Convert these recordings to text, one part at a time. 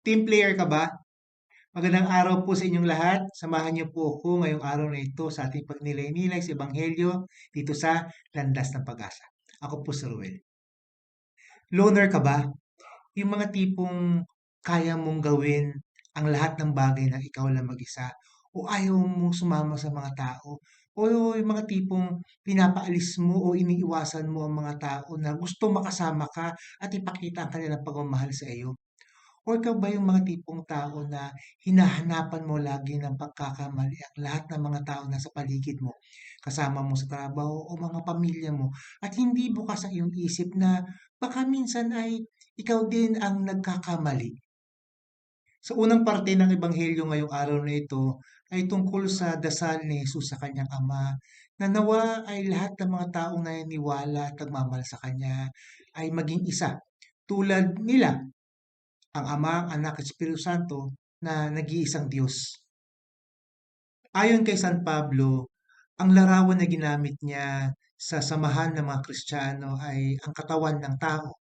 Team player ka ba? Magandang araw po sa inyong lahat. Samahan niyo po ako ngayong araw na ito sa ating pagnilay-nilay sa Ebanghelyo dito sa Landas ng Pag-asa. Ako po si Ruel. Loner ka ba? Yung mga tipong kaya mong gawin ang lahat ng bagay na ikaw lang mag-isa o ayaw mong sumama sa mga tao o yung mga tipong pinapaalis mo o iniiwasan mo ang mga tao na gusto makasama ka at ipakita ang kanilang pagmamahal sa iyo. O ikaw ba yung mga tipong tao na hinahanapan mo lagi ng pagkakamali ang lahat ng mga tao na sa paligid mo, kasama mo sa trabaho o mga pamilya mo, at hindi bukas ang iyong isip na baka minsan ay ikaw din ang nagkakamali. Sa unang parte ng Ebanghelyo ngayong araw na ito ay tungkol sa dasal ni Jesus sa kanyang Ama na nawa ay lahat ng mga taong naniniwala at nagmamahal sa Kanya ay maging isa tulad nila ang Ama, ang Anak at Espiritu Santo na nag-iisang Diyos. Ayon kay San Pablo, ang larawan na ginamit niya sa samahan ng mga Kristiyano ay ang katawan ng tao.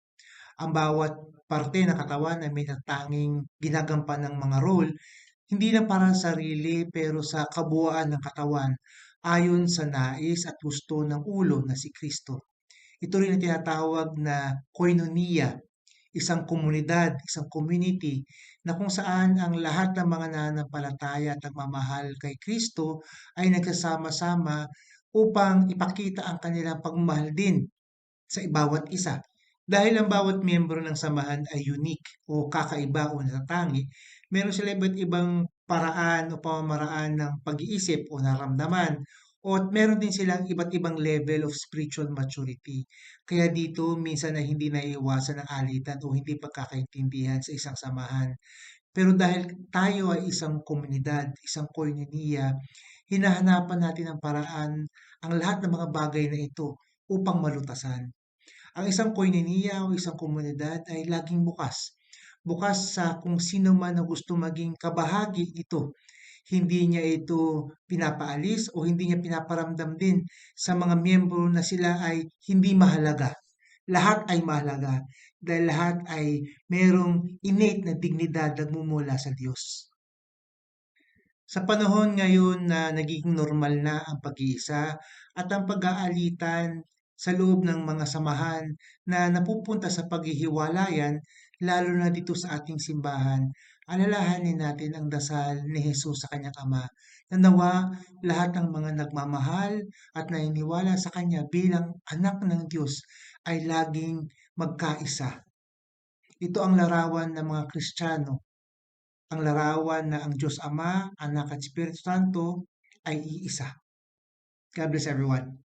Ang bawat parte ng katawan ay may natanging ginagampan ng mga role, hindi na para sa sarili pero sa kabuuan ng katawan ayon sa nais at gusto ng ulo na si Kristo. Ito rin ang tinatawag na koinonia isang komunidad, isang community na kung saan ang lahat ng mga nananampalataya at nagmamahal kay Kristo ay nagsasama-sama upang ipakita ang kanilang pagmamahal din sa bawat isa. Dahil ang bawat miyembro ng samahan ay unique o kakaiba o natatangi, meron sila iba't ibang paraan o pamamaraan ng pag-iisip o naramdaman o at meron din silang iba't ibang level of spiritual maturity. Kaya dito minsan na hindi naiiwasan ang alitan o hindi pagkakaintindihan sa isang samahan. Pero dahil tayo ay isang komunidad, isang koinonia, hinahanapan natin ang paraan ang lahat ng mga bagay na ito upang malutasan. Ang isang koinonia o isang komunidad ay laging bukas. Bukas sa kung sino man na gusto maging kabahagi ito hindi niya ito pinapaalis o hindi niya pinaparamdam din sa mga miyembro na sila ay hindi mahalaga. Lahat ay mahalaga dahil lahat ay merong innate na dignidad na mumula sa Diyos. Sa panahon ngayon na nagiging normal na ang pag-iisa at ang pag-aalitan sa loob ng mga samahan na napupunta sa paghihiwalayan, lalo na dito sa ating simbahan, alalahanin natin ang dasal ni Jesus sa kanyang Ama na nawa lahat ng mga nagmamahal at naniniwala sa Kanya bilang anak ng Diyos ay laging magkaisa. Ito ang larawan ng mga Kristiyano. Ang larawan na ang Diyos Ama, Anak at Espiritu Santo ay iisa. God bless everyone.